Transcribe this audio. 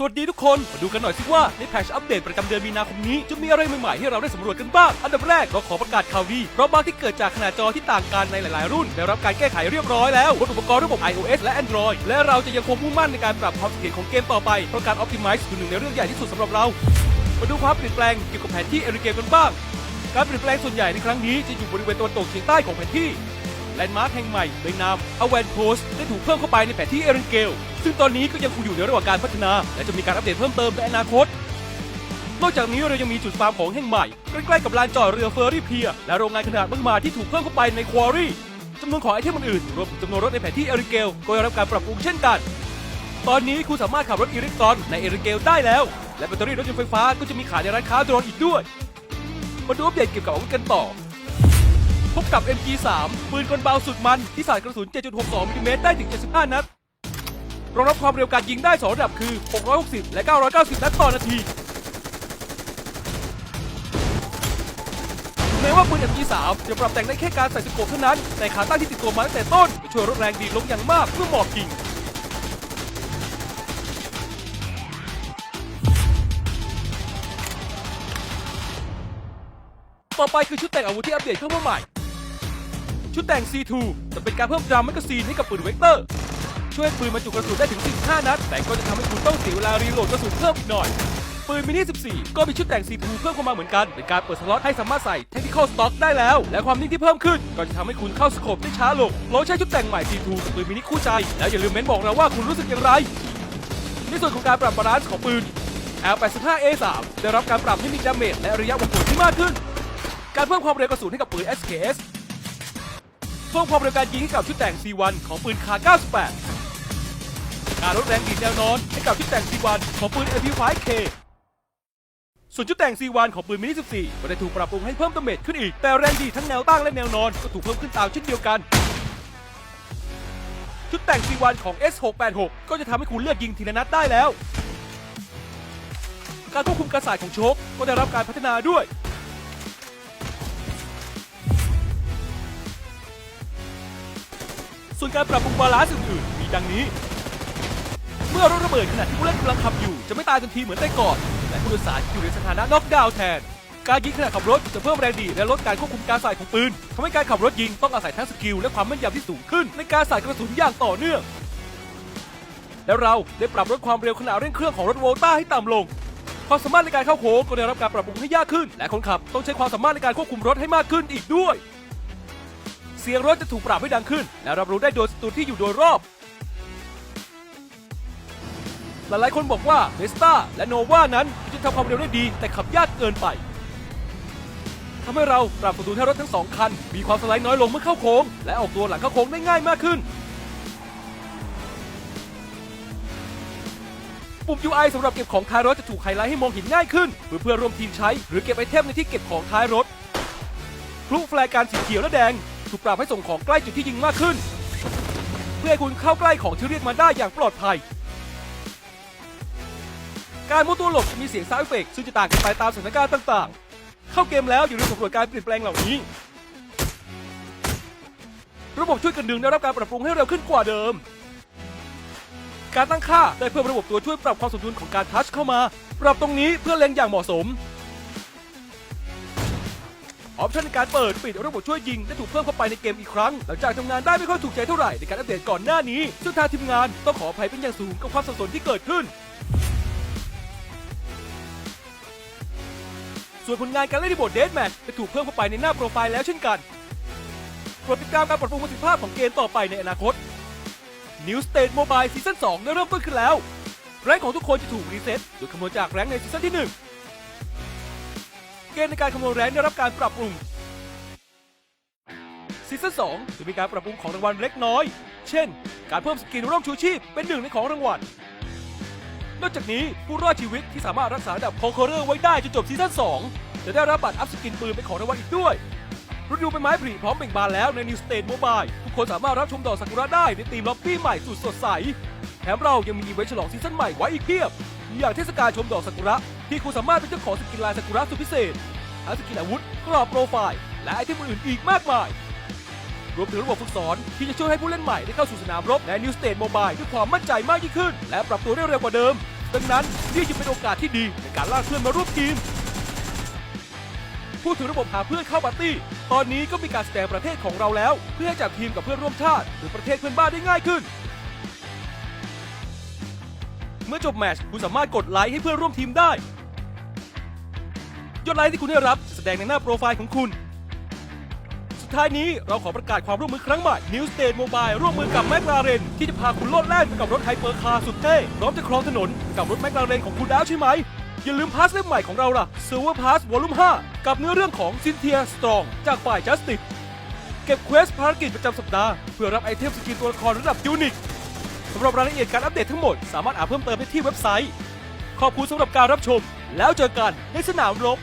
สวัสดีทุกคนมาดูกันหน่อยสิว่าในแพทชอัปเดตประจำเดือนมีนาคมนี้ จะมีอะไรใหม่ๆ ให้เราได้สำรวจกันบ้าง อันดับแรกเราขอประกาศข่าวดี เพราะบางที่เกิดจากขนาดจอที่ต่างกันในหลายๆ รุ่น ได้รับการแก้ไขเรียบร้อยแล้วบนอุปกรณ์ระบบ iOS และ Android และเราจะยังคงมุ่งมั่นในการปรับความเสถียรของเกมต่อไป เพราะการ Optimize คือหนึ่งในเรื่องใหญ่ที่สุดสำหรับเรา มาดูความเปลี่ยนแปลงเกี่ยวกับแผนที่เอริเกมกันบ้าง การเปลี่ยนแปลงส่วนใหญ่ในครั้งนี้จะอยู่บริเวณตะวันตกเฉียงใต้ของแผนที่ แลนด์มาร์คแห่งใหม่โดยนามอเวนโ s สได้ถูกเพิ่มเข้าไปในแผนที่เอริเกล ซึ่งตอนนี้ก็ยังคงอยู่ในระหว่างการพัฒนา และจะมีการอัปเดตเพิ่มเติมในอนาคต นอกจากนี้เรายังมีจุดฟาร์มของแห่งใหม่ ใกล้ๆกับลานจอดเรือเฟอร์รี่เพีย และโรงงานขนาดมหึมาที่ถูกเพิ่มเข้าไปในควอรี่จำนวนของไอเทมอื่นๆรวมถึงจำนวนรถในแผนที่เอริเกลก็ได้รับการปรับปรุงเช่นกัน ตอนนี้คุณสามารถขับรถอิเล็กตรอนในเอริเกลได้แล้ว และแบตเตอรี่รถยนต์ไฟฟ้าก็จะมีขายในร้านค้าโดรนอีกด้วย มาดูอัปเดตเกี่ยวกับอาวุธกันต่อ บกับ MG3 ปืนกลเบาสุดมันที่สาดกระสุน 7.62มิลลิเมตรได้ถึง 75 นัด รองรับความเร็วการยิงได้ 2 ระดับคือ 660 และ 990 นัดต่อนาที แม้ว่าปืน MG3 จะปรับแต่งได้แค่การใส่สโคปเท่านั้น แต่ขาตั้งที่ติดตัวมาตั้งแต่ต้นจะช่วยลดแรงดีลงอย่างมากเมื่อหมอบยิงต่อไปคือชุดแต่งอาวุธที่อัปเดตเข้ามาใหม่ ชุดแต่ง C2 จะเป็นการเพิ่มดรัมแมกกาซีนให้กับปืนเวกเตอร์ ช่วยปืนบรรจุกระสุนได้ถึง 15 นัด แต่ก็จะทำให้คุณต้องเสียเวลารีโหลดกระสุนเพิ่มอีกหน่อย ปืนมินิ 14 ก็มีชุดแต่ง C2 เพิ่มเข้ามาเหมือนกัน เป็นการเปิดสล็อตให้สามารถใส่ Tactical Stock ได้แล้ว และความนิ่งที่เพิ่มขึ้น ก็จะทำให้คุณเข้าสโคปได้ช้าลงลองใช้ชุดแต่งใหม่ C2 กับปืนมินิคู่ใจ แล้วอย่าลืมเม้นบอกเราว่าคุณรู้สึกอย่างไร ในส่วนของการปรับบาลานซ์ของปืน L85A3 ได้รับการปรับให้มีดาเมจและระยะวงกลที่มากขึ้น การเพิ่มความเร็วกระสุนให้กับปืน SKS เพิ่มความเร็วการยิงให้กับชุดแต่ง C1 ของปืนคา 98 การลดแรงดีดแนวนอนให้กับชุดแต่ง C1 ของปืน MP5K ส่วนชุดแต่ง C1 ของปืนมินิ 14 ก็ได้ถูกปรับปรุงให้เพิ่มดาเมจขึ้นอีก แต่แรงดีทั้งแนวตั้งและแนวนอนก็ถูกเพิ่มขึ้นตามเช่นเดียวกัน ชุดแต่ง C1 ของ S686 ก็จะทำให้คุณเลือกยิงทีละนัดได้แล้ว การควบคุมการสายของโชคก็ได้รับการพัฒนาด้วย ส่วนการปรับปรุงบาลานซ์อื่นๆมีดังนี้ เมื่อรถระเบิดขณะที่ผู้เล่นกำลังขับอยู่ จะไม่ตายทันทีเหมือนแต่ก่อน และผู้โดยสารอยู่ในสถานะน็อกดาวน์แทน การยิงขณะขับรถจะเพิ่มแรงดีและลดการควบคุมการใส่ของปืนทำให้การขับรถยิงต้องอาศัยทั้งสกิลและความแม่นยำที่สูงขึ้นในการใส่กระสุนอย่างต่อเนื่อง และเราได้ปรับลดความเร็วขณะเร่งเครื่องของรถโวลต้าให้ต่ำลงความสามารถในการเข้าโค้งก็ได้รับการปรับปรุงให้ยากขึ้น และคนขับต้องใช้ความสามารถในการควบคุมรถให้มากขึ้นอีกด้วย สียงรถจะถูกปรับให้ดังขึ้น และรับรู้ได้โดยสตูที่อยู่โดยรอบ หลายๆคนบอกว่าเ e สตาและโนวานั้นจะทำความเร็วได้ดี แต่ขับยากเกินไปทำให้เราปรับสมดุลให้รถทั้งสองคัน มีความสไลด์น้อยลงเมื่อเข้าโค้ง และออกตัวหลังเข้าโค้งได้ง่ายมากขึ้น ปุ่ม UI สำหรับเก็บของท้ายรถจะถูกไฮไลท์ให้มองเห็นง่ายขึ้นเพื่อเพื่อร่วมทีมใช้ หรือเก็บไอเทมในที่เก็บของท้ายรถพลุแฟลร์การสีเขียวและแดง ถูกปรับให้ส่งของใกล้จุดที่ยิงมากขึ้น เพื่อให้คุณเข้าใกล้ของที่เรียกมาได้อย่างปลอดภัย การมุดตัวหลบจะมีเสียงซาวเอฟเฟกต์ซึ่งจะต่างกันไปตามสถานการณ์ต่างๆ เข้าเกมแล้วอย่าลืมสำรวจการเปลี่ยนแปลงเหล่านี้ ระบบช่วยกันดึงได้รับการปรับปรุงให้เร็วขึ้นกว่าเดิม การตั้งค่าได้เพิ่มระบบตัวช่วยปรับความสมดุลของการทัชเข้ามา ปรับตรงนี้เพื่อเล็งอย่างเหมาะสม ออปชันในการเปิดปิดระบบช่วยยิงได้ถูกเพิ่มเข้าไปในเกมอีกครั้ง หลังจากทำงานได้ไม่ค่อยถูกใจเท่าไหร่ในการอัปเดตก่อนหน้านี้ซึ่งทางทีมงานต้องขออภัยเป็นอย่างสูงกับความสับสนที่เกิดขึ้น ส่วนผลงานการเล่นในโหมดเดสแมทจะถูกเพิ่มเข้าไปในหน้าโปรไฟล์แล้วเช่นกันโปรดติดตามการปรับปรุงประสิทธิภาพของเกมต่อไปในอนาคต New State Mobile ซีซั่น2ได้เริ่มต้นขึ้นแล้ว แรงของทุกคนจะถูกรีเซ็ตโดยคำนวณจากแรงในซีซั่นที่ 1 กณฑ์ในการคำนวณแรงได้รับการปรับปรุงซีซั่น2จะมีการปรับปรุงของรางวัลเล็กน้อย เช่น การเพิ่มสกินร่มชูชีพเป็นหนึ่งในของรางวัล นอกจากนี้ผู้รอดชีวิตที่สามารถรักษาระดับคอเคอร์เรอร์ไว้ได้จนจบซีซั่น2จะได้รับบัตรอัพสกินปืนเป็นของรางวัลอีกด้วยฤดูใบไม้ผลิพร้อมเบ่งบานแล้วใน New State Mobile ทุกคนสามารถรับชมดอกซากุระได้ในทีมล็อบบี้ใหม่สุดสดใส มเรายังมีอีเวนต์ฉลองซีซั่นใหม่ไว้อีกเพียบ อย่างเทศกาลชมดอกซากุระ ที่คุณสามารถเป็นเจ้าของสกินลายซากุระสุดพิเศษทั้งสกินอาวุธ กรอบโปรไฟล์ และไอเทมอื่นๆอีกมากมาย รวมถึงระบบฝึกสอนที่จะช่วยให้ผู้เล่นใหม่ได้เข้าสู่สนามรบใน New State Mobile ด้วยความมั่นใจมากยิ่งขึ้น และปรับตัวได้เร็วกว่าเดิม ดังนั้นนี่จึงเป็นโอกาสที่ดีในการลากเพื่อนมาร่วมทีมพูดถึงระบบหาเพื่อนเข้าปาร์ตี้ ตอนนี้ก็มีการแสดงประเทศของเราแล้ว เพื่อให้จับทีมกับเพื่อนร่วมชาติ หรือประเทศเพื่อนบ้านได้ง่ายขึ้น เมื่อจบแมชคุณสามารถกดไลค์ให้เพื่อนร่วมทีมได้ ยอดไลค์ที่คุณได้รับจะแสดงในหน้าโปรไฟล์ของคุณ สุดท้ายนี้เราขอประกาศความร่วมมือครั้งใหม่ New State Mobile ร่วมมือกับแม c l a r e n ที่จะพาคุณโลดแล่นกับรถไฮเปอร์คาร์สุดเท่พร้อมจะครองถนนกับรถแม c l a r e n ของคุณแล้วใช่ไหมอย่าลืมพาสเล่มใหม่ของเราล่ะ Silver Pass Volume 5 กับเนื้อเรื่องของ Cynthia Strong จากฝ่าย Justice เก็บเควสภารกิจประจำสัปดาห์ เพื่อรับไอเทมสกินตัวละครระดับยูนิค สำหรับรายละเอียดการอัปเดตทั้งหมดสามารถอ่านเพิ่มเติมได้ที่เว็บไซต์ ขอบคุณสำหรับการรับชม แล้วเจอกันในสนามรบ